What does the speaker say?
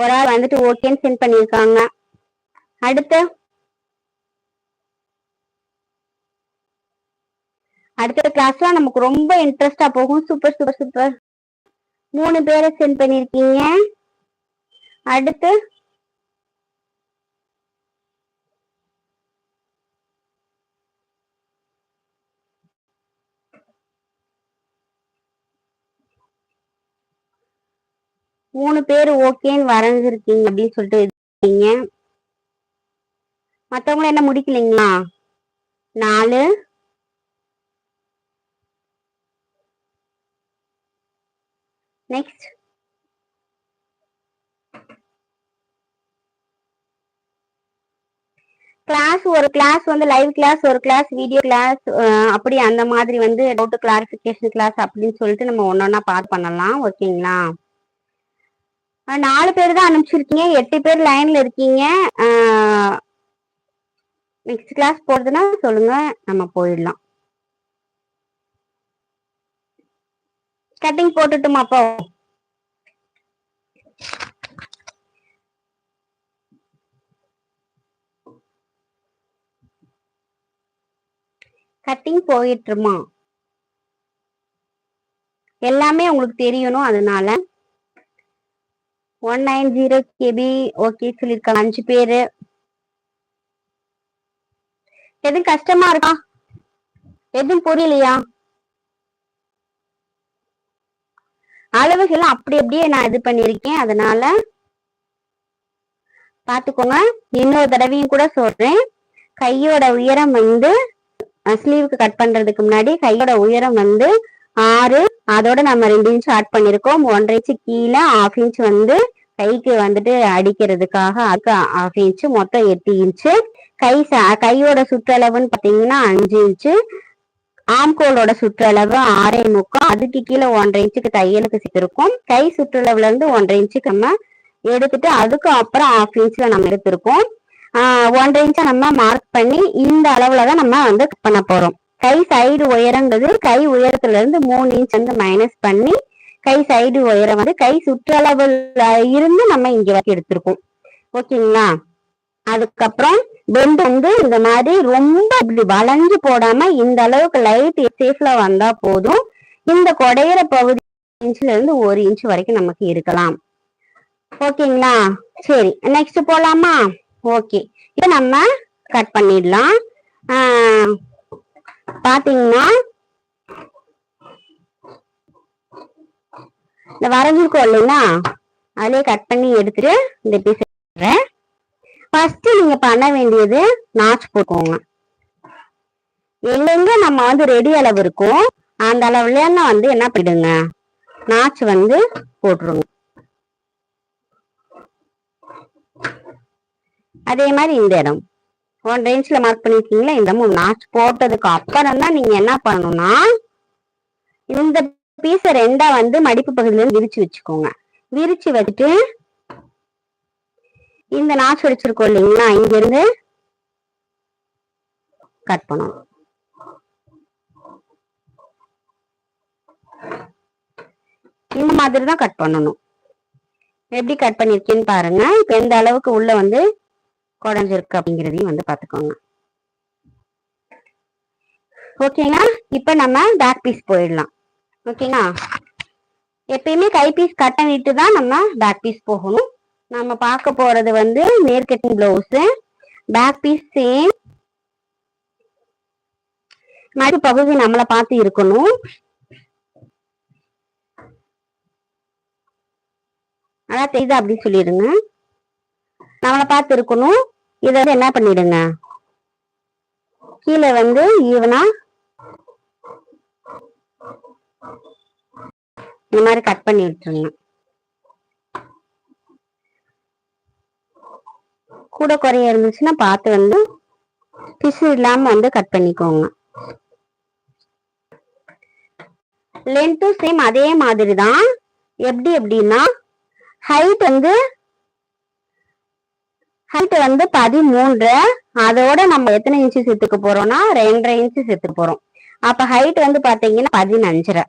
ஒரு ஆள் வந்துட்டு ஓகேன்னு சென்ட் பண்ணியிருக்காங்க. அடுத்து அடுத்த கிளாஸ்லாம் நமக்கு ரொம்ப இன்ட்ரெஸ்டா போகும். சூப்பர் சூப்பர் சூப்பர் மூணு பேரை சென்ட் பண்ணியிருக்கீங்க. அடுத்து மூணு பேர் ஓகேன்னு வரைஞ்சிருக்கீங்க அப்படின்னு சொல்லிட்டு இருக்கீங்க. மற்றவங்களும் என்ன முடிக்கலைங்களா? நாலு. நெக்ஸ்ட் கிளாஸ் ஒரு கிளாஸ் வந்து லைவ் கிளாஸ் ஒரு கிளாஸ் வீடியோ கிளாஸ் அப்படி அந்த மாதிரி வந்து டவுட் கிளாரிஃபிகேஷன் கிளாஸ் அப்படின்னு சொல்லிட்டு நம்ம ஒன்னொன்னா பார்த்து பண்ணலாம். ஓகேங்களா நாலு பேர் தான் அனுப்பிச்சிருக்கீங்க. எட்டு பேர் லைன்ல இருக்கீங்க. நெக்ஸ்ட் கிளாஸ் போறதுன்னா சொல்லுங்க. நம்ம போயிடலாம். கட்டிங் போட்டுட்டுமா அப்போ கட்டிங் போயிட்டுருமா. எல்லாமே உங்களுக்கு தெரியணும் அதனால. One nine zero KB okay சொல்லியிருக்காங்க அஞ்சு பேரு. எதுவும் கஷ்டமா இருக்கா? எதுவும் புரியலையா? அளவுகள் அப்படி அப்படியே நான் இது பண்ணிருக்கேன் அதனால பாத்துக்கோங்க இன்னொரு தடவையும் கூட சொல்றேன். கையோட உயரம் வந்து ஸ்லீவுக்கு கட் பண்றதுக்கு முன்னாடி கையோட உயரம் வந்து ஆறு. அதோட நம்ம ரெண்டு இன்ச் ஆட் பண்ணிருக்கோம். ஒன்றரை இன்ச்சு கீழே ஆஃப் இன்ச் வந்து கைக்கு வந்துட்டு அடிக்கிறதுக்காக ஆஃப் இன்ச் மொத்தம் எட்டு இன்ச்சு கை ச- கையோட சுற்றளவுன்னு பாத்தீங்கன்னா அஞ்சு இன்ச்சு ஆம்கோலோட சுற்றளவு ஆறே முக்கம் அதுக்கு கீழே ஒன்றரை இன்ச்சுக்கு தையலுக்கு சேர்த்திருக்கோம். கை சுற்றளவுல இருந்து ஒன்றரை இன்ச்சுக்கு நம்ம எடுத்துட்டு அதுக்கு அப்புறம் ஆஃப் இன்ச்ல நம்ம எடுத்திருக்கோம். ஒன்றரை இன்ச்சை நம்ம மார்க் பண்ணி இந்த அளவுல தான் நம்ம வந்து cut பண்ண போறோம். கை சைடு உயரங்கிறது கை உயரத்துல இருந்து மூணு இன்ச் வந்து மைனஸ் பண்ணி கை சைடு உயரம் வந்து கை சுற்றளவுல இருந்து நம்ம இங்க வரைக்கும் எடுத்திருக்கோம். ஓகேங்களா அதுக்கப்புறம் பெண்ட் வந்து இந்த மாதிரி ரொம்ப இப்படி வளைஞ்சு போடாம இந்த அளவுக்கு லைட் சேஃப்ல வந்தா போதும். இந்த கொடையிற பகுதி இன்ச்ல இருந்து ஒரு இன்ச் வரைக்கும் நமக்கு இருக்கலாம். ஓகேங்களா சரி நெக்ஸ்ட் போலாமா? ஓகே இதை நம்ம கட் பண்ணிடலாம். ஆஹ் பாத்தீங்கன்னா இந்த வரைஞ்சிருக்கோம் இல்லைங்களா? அதிலே கட் பண்ணி எடுத்துட்டு இந்த பீஸ் ஃபர்ஸ்ட் நீங்க பண்ண வேண்டியது நாச் போட்டுக்கோங்க. எங்கெங்க நம்ம வந்து ரெடி அளவு இருக்கும் அந்த அளவுல வந்து என்ன பண்ணிடுங்க? நாச் வந்து போட்டுருங்க. அதே மாதிரி இந்த இடம். ஒன் ரேஞ்ச்ல மார்க் பண்ணிருக்கீங்களா? இந்த மூணு நாச் போட்டதுக்கு அப்புறம் தான் நீங்க என்ன பண்ணணும்னா இந்த பீஸை ரெண்டா வந்து மடிப்பு பகுதியில விரிச்சு வச்சுக்கோங்க. விரிச்சு வச்சுட்டு இந்த நாச்சு வச்சிருக்கோம் இல்லைங்களா? இங்க இருந்து கட் பண்ணணும். இந்த மாதிரி தான் கட் பண்ணணும். எப்படி கட் பண்ணிருக்கேன்னு பாருங்க. இப்ப எந்த அளவுக்கு உள்ள வந்து குடஞ்சிருக்கு அப்படிங்கிறதையும் வந்து பார்த்துக்கோங்க. ஓகேங்களா இப்போ நம்ம பேக் பீஸ் போயிடலாம். ஓகேங்களா எப்பயுமே கைபீஸ் கட்டணிட்டு தான் நம்ம பேக் பீஸ் போகணும். நம்ம பார்க்க போறது வந்து நேர்கட்டிங் பிளவுஸு பேக் பீஸ் சேம் மறு பகுதி நம்மளை பார்த்து இருக்கணும். அதான் தெரியுதா அப்படி சொல்லிடுங்க. நம்மளை பார்த்து இருக்கணும். இதை வந்து என்ன பண்ணிடுங்க? கீழே வந்து ஈவனா இந்த மாதிரி கட் பண்ணி விட்டுருங்க. கூட குறைய இருந்துச்சுன்னா பார்த்து வந்து பிசு இல்லாம வந்து கட் பண்ணிக்கோங்க. லென்த்தும் சேம் அதே மாதிரி தான் எப்படி எப்படின்னா ஹைட் வந்து ஹைட் வந்து பதிமூன்று. அதோட நம்ம எத்தனை இன்ச்சு சேர்த்துக்க போறோம்னா ரெண்டரை இன்ச்சு சேர்த்துக்க போறோம். அப்ப ஹைட் வந்து பாத்தீங்கன்னா பதினஞ்சரை.